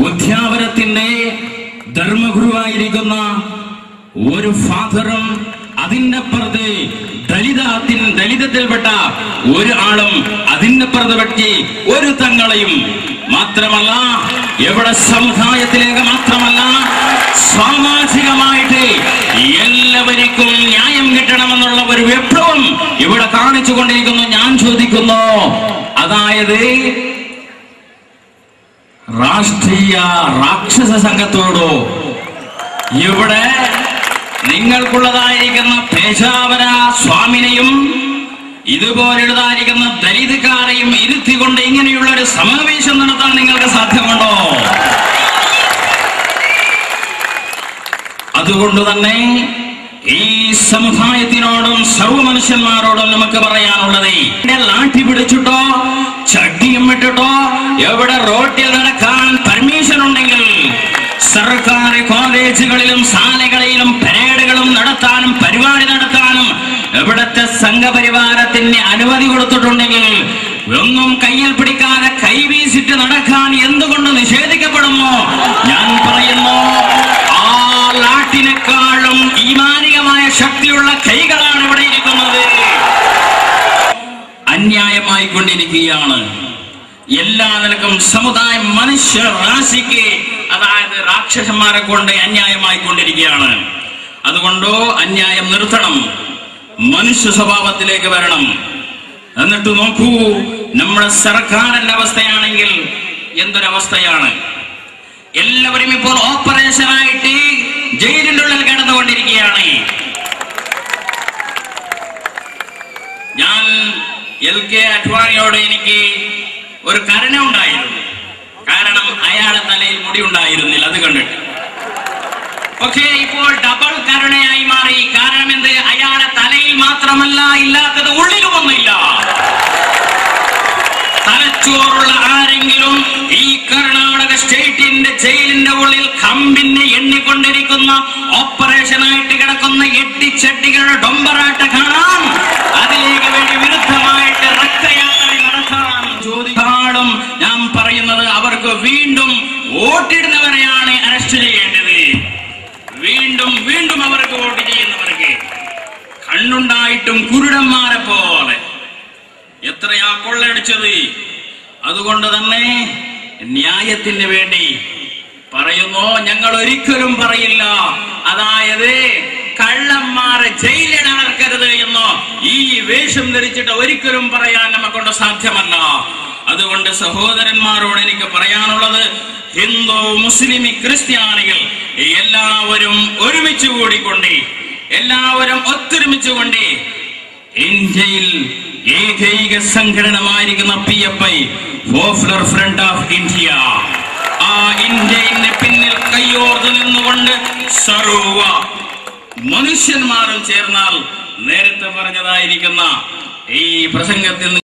ഉദ്യാവനത്തിന്റെ ധർമ്മഗുരുവായിരിക്കുന്ന ഒരു ഫാദറും അതിന്റെ പുറത്ത് ദളിതത്തിൽ ദളിതത്തിൽപ്പെട്ട ഒരു ആളും അതിന്റെ പുറത്ത് പറ്റി ഒരു തങ്ങളെയും മാത്രമല്ല എവിടെ സമുദായത്തിലേക്ക് മാത്രമല്ല സാമാജികമായിട്ട് എല്ലാവർക്കും ന്യായം കിട്ടണമെന്നുള്ള ഒരു വിപ്ലവം ഇവിടെ കാണിച്ചു കൊണ്ടിരിക്കുന്നു ഞാൻ ചോദിക്കുന്നു അതായത് രാഷ്ട്രീയ രാക്ഷസ സംഘത്തോടോ. ഇവിടെ നിങ്ങൾക്കുള്ളതായിരിക്കുന്ന പേശാവര സ്വാമിനെയും ഇതുപോലുള്ളതായിരിക്കുന്ന ദലിതക്കാരെയും ഇരുത്തിക്കൊണ്ട് ഇങ്ങനെയുള്ള ഒരു സമാവേശം നടത്താൻ നിങ്ങൾക്ക് സാധ്യമുണ്ടോ അതുകൊണ്ട് തന്നെ ഈ സമുദായത്തിനോടും സർവ മനുഷ്യന്മാരോടും നമുക്ക് പറയാനുള്ളത് ലാട്ടി പിടിച്ചിട്ടോ ചട്ടിയും വിട്ടിട്ടോ എവിടെ റോട്ടിൽ ശാലകളിലും പരേഡുകളും നടത്താനും പരിപാടി നടത്താനും ഇവിടുത്തെ സംഘപരിവാരത്തിന് അനുമതി കൊടുത്തിട്ടുണ്ടെങ്കിൽ ഒന്നും കയ്യിൽ പിടിക്കാതെ കൈവീശിട്ട് നടക്കാൻ എന്തുകൊണ്ട് നിഷേധിക്കപ്പെടുമോ? ഞാൻ പറയുന്നു ആ ലാട്ടിനേക്കാളും ഈമാനികമായ ശക്തിയുള്ള കൈകളാണ് ഇവിടെ ഇരിക്കുന്നത്. അന്യായമായി കൊണ്ടിരിക്കുകയാണ് എല്ലാ നിലക്കും സമുദായം മനുഷ്യ രാശിക്ക് അതായത് രാക്ഷസന്മാരെ കൊണ്ട് അന്യായമായി കൊണ്ടിരിക്കുകയാണ്. അതുകൊണ്ടോ അന്യായം നിർത്തണം മനുഷ്യ സ്വഭാവത്തിലേക്ക് വരണം. എന്നിട്ട് നോക്കൂ നമ്മുടെ സർക്കാരിന്റെ അവസ്ഥയാണെങ്കിൽ എന്തൊരവസ്ഥയാണ്? എല്ലാവരും ഇപ്പോൾ ഓപ്പറേഷനായിട്ട് ജയിലിന്റെ ഉള്ളിൽ കിടന്നുകൊണ്ടിരിക്കുകയാണ്. ഞാൻ എൽ കെ അഡ്വാണിയോട് എനിക്ക് ഒരു കരുണ ഉണ്ടായിരുന്നു. കാരണം അയാളെ തലയിൽ മുടി ഉണ്ടായിരുന്നില്ല അത് കണ്ടിട്ട്. പക്ഷേ ഇപ്പോൾ ഡബിൾ കരുണയായി മാറി. കാരണം എന്ത്? അയാളെ തലയിൽ മാത്രമല്ല ഇല്ലാത്തത് ഉള്ളിലുമൊന്നുമില്ല. തലച്ചോറുള്ള ആരെങ്കിലും ഈ കർണാടക സ്റ്റേറ്റിന്റെ ജയിലിന്റെ ഉള്ളിൽ കമ്പിനെ എണ്ണിക്കൊണ്ടിരിക്കുന്ന ഓപ്പറേഷനായിട്ട് കിടക്കുന്ന എട്ടിച്ചട്ടികളുടെ ഡൊമ്പറാട്ട കാണാം. ചോദിക്കാളും ഞാൻ പറയുന്നത് അവർക്ക് വീണ്ടും വോട്ടിടുന്നവരെയാണ് അറസ്റ്റ് ചെയ്യേണ്ടത്. വീണ്ടും വീണ്ടും അവർക്ക് വോട്ട് ചെയ്യുന്നവർക്ക് കണ്ണുണ്ടായിട്ടും കുരുടന്മാരെ പോലെ. എത്രയാ കൊള്ളയടിച്ചത്? അതുകൊണ്ട് തന്നെ ന്യായത്തിന് വേണ്ടി പറയുന്നു ഞങ്ങൾ ഒരിക്കലും പറയില്ല. അതായത് കള്ളന്മാരെ ജയിലിൽ അടർക്കരുത് എന്നോ. ഈ വേഷം ധരിച്ചിട്ട് ഒരിക്കലും പറയാൻ നമുക്കൊണ്ട് സാധ്യമല്ല. അതുകൊണ്ട് സഹോദരന്മാരോട് എനിക്ക് പറയാനുള്ളത് ഹിന്ദു മുസ്ലിം ക്രിസ്ത്യാനികൾ എല്ലാവരും ഒരുമിച്ച് കൂടിക്കൊണ്ട് എല്ലാവരും ഒത്തൊരുമിച്ചുകൊണ്ട് ഇന്ത്യയിൽ ഏകൈക സംഘടനമായിരിക്കുന്ന P F I popular front of India. ആ ഇന്ത്യയുടെ പിന്നിൽ കയ്യോർത്ത് നിന്നുകൊണ്ട് സർവ മനുഷ്യന്മാരും ചേർന്നാൽ നേരത്തെ പറഞ്ഞതായിരിക്കുന്ന ഈ പ്രസംഗത്തിൽ